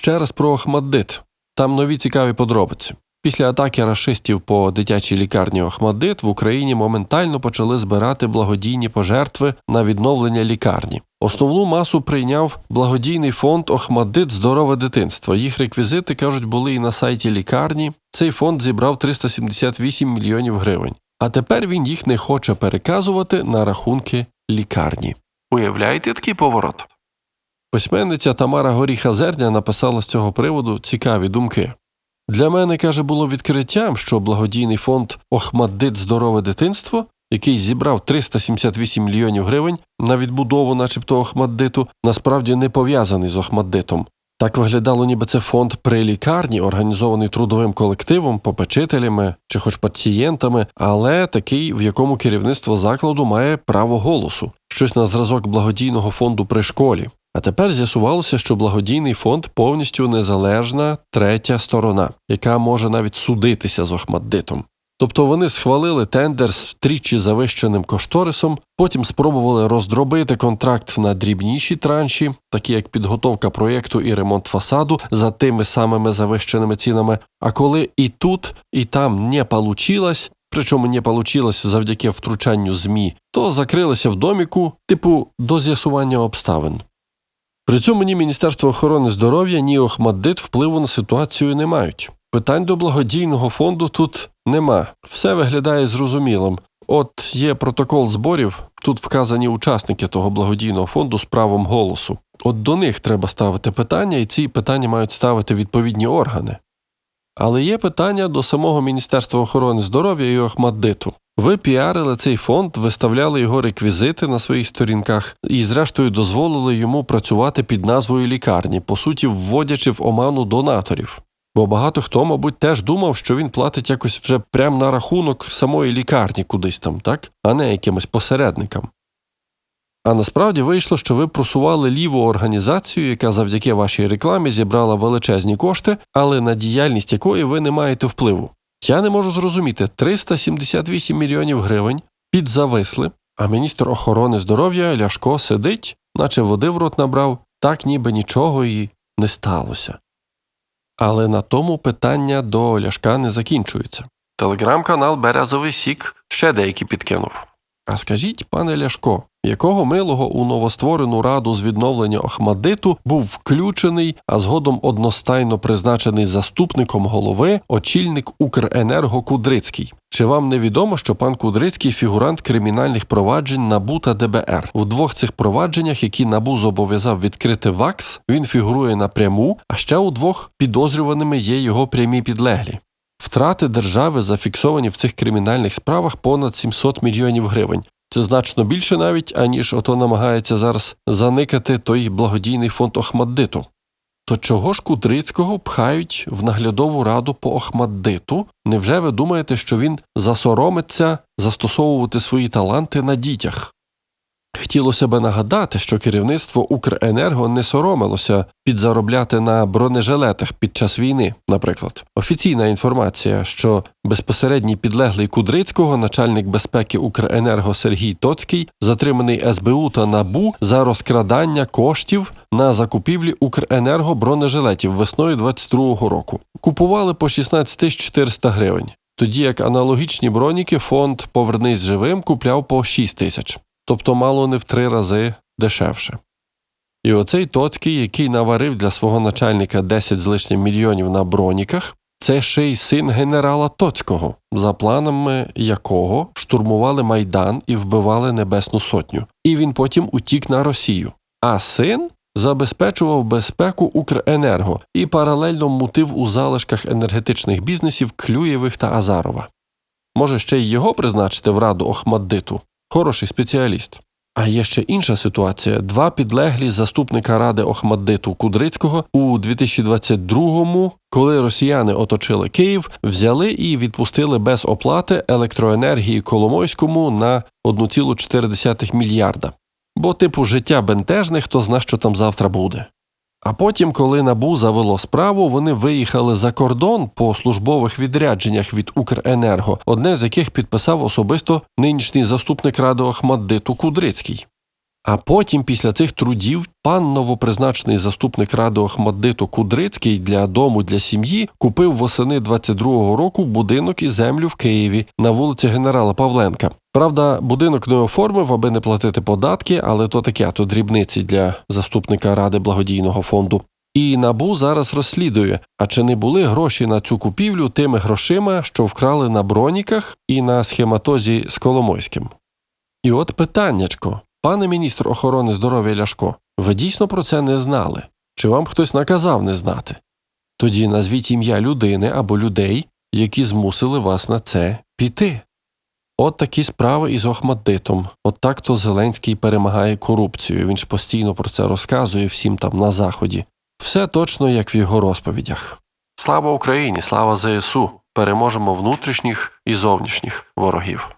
ще раз про Охмаддит. Там нові цікаві подробиці. Після атаки рашистів по дитячій лікарні Охмаддит в Україні моментально почали збирати благодійні пожертви на відновлення лікарні. Основну масу прийняв благодійний фонд Охмаддит Здорове дитинство. Їх реквізити кажуть були і на сайті лікарні. Цей фонд зібрав 378 мільйонів гривень. А тепер він їх не хоче переказувати на рахунки лікарні. Уявляєте такий поворот? Письменниця Тамара Горіха Зерня написала з цього приводу цікаві думки. Для мене, каже, було відкриттям, що благодійний фонд Охмаддит Здорове дитинство, який зібрав 378 мільйонів гривень на відбудову, начебто Охмаддиту, насправді не пов'язаний з Охмаддитом. Так виглядало, ніби це фонд при лікарні, організований трудовим колективом, попечителями чи хоч пацієнтами, але такий, в якому керівництво закладу має право голосу, щось на зразок благодійного фонду при школі. А тепер з'ясувалося, що благодійний фонд повністю незалежна третя сторона, яка може навіть судитися з Охмаддитом. Тобто вони схвалили тендер з втричі завищеним кошторисом, потім спробували роздробити контракт на дрібніші транші, такі як підготовка проєкту і ремонт фасаду за тими самими завищеними цінами. А коли і тут, і там не получилось, причому не получилось завдяки втручанню ЗМІ, то закрилися в доміку, типу до з'ясування обставин. При цьому ні Міністерство охорони здоров'я, ні Охмаддит впливу на ситуацію не мають. Питань до благодійного фонду тут нема. Все виглядає зрозумілим. От є протокол зборів, тут вказані учасники того благодійного фонду з правом голосу. От до них треба ставити питання, і ці питання мають ставити відповідні органи. Але є питання до самого Міністерства охорони здоров'я і Охмаддиту. Ви піарили цей фонд, виставляли його реквізити на своїх сторінках і, зрештою, дозволили йому працювати під назвою лікарні, по суті, вводячи в оману донаторів. Бо багато хто, мабуть, теж думав, що він платить якось вже прямо на рахунок самої лікарні кудись там, так, а не якимось посередникам. А насправді вийшло, що ви просували ліву організацію, яка завдяки вашій рекламі зібрала величезні кошти, але на діяльність якої ви не маєте впливу. Я не можу зрозуміти 378 мільйонів гривень підзависли, а міністр охорони здоров'я Ляшко сидить, наче води в рот набрав, так ніби нічого і не сталося. Але на тому питання до Ляшка не закінчується. Телеграм-канал Березовий Сік ще деякі підкинув. А скажіть, пане Ляшко, якого милого у новостворену раду з відновлення Охмадиту був включений, а згодом одностайно призначений заступником голови очільник Укренерго Кудрицький? Чи вам не відомо, що пан Кудрицький фігурант кримінальних проваджень НАБУ та ДБР? У двох цих провадженнях, які НАБУ зобов'язав відкрити ВАКС, він фігурує напряму, а ще у двох підозрюваними є його прямі підлеглі. Втрати держави зафіксовані в цих кримінальних справах понад 700 мільйонів гривень. Це значно більше навіть, аніж ото намагається зараз заникати той благодійний фонд Охмаддиту. То чого ж Кудрицького пхають в наглядову раду по Охмаддиту? Невже ви думаєте, що він засоромиться застосовувати свої таланти на дітях? Хотілося би нагадати, що керівництво Укренерго не соромилося підзаробляти на бронежилетах під час війни, наприклад. Офіційна інформація, що безпосередній підлеглий Кудрицького, начальник безпеки Укренерго Сергій Тоцький, затриманий СБУ та НАБУ за розкрадання коштів на закупівлі Укренерго бронежилетів весною 22-го року. Купували по 16 тисяч 400 гривень. Тоді як аналогічні броніки фонд Повернись живим купляв по 6 тисяч тобто мало не в три рази дешевше. І оцей Тоцький, який наварив для свого начальника 10 з лишнім мільйонів на броніках, це ще й син генерала Тоцького, за планами якого штурмували майдан і вбивали Небесну Сотню. І він потім утік на Росію. А син забезпечував безпеку Укренерго і паралельно мутив у залишках енергетичних бізнесів Клюєвих та Азарова. Може, ще й його призначити в раду Охмаддиту? Хороший спеціаліст. А є ще інша ситуація: два підлеглі заступника ради Охмаддиту Кудрицького у 2022-му, коли росіяни оточили Київ, взяли і відпустили без оплати електроенергії Коломойському на 1,4 мільярда. Бо, типу, життя бентежне, хто зна, що там завтра буде. А потім, коли набу завело справу, вони виїхали за кордон по службових відрядженнях від Укренерго, одне з яких підписав особисто нинішній заступник ради Ахмаддиту Кудрицький. А потім, після цих трудів, пан новопризначений заступник ради Охмаддиту Кудрицький для дому для сім'ї купив восени 22-го року будинок і землю в Києві на вулиці генерала Павленка. Правда, будинок не оформив, аби не платити податки, але то таке, то дрібниці для заступника ради благодійного фонду. І набу зараз розслідує, а чи не були гроші на цю купівлю тими грошима, що вкрали на броніках і на схематозі з Коломойським. І от питаннячко, пане міністр охорони здоров'я Ляшко, ви дійсно про це не знали? Чи вам хтось наказав не знати? Тоді назвіть ім'я людини або людей, які змусили вас на це піти. От такі справи із Охмаддитом. От так то Зеленський перемагає корупцію. Він ж постійно про це розказує всім там на заході. Все точно як в його розповідях. Слава Україні, слава ЗСУ! Переможемо внутрішніх і зовнішніх ворогів.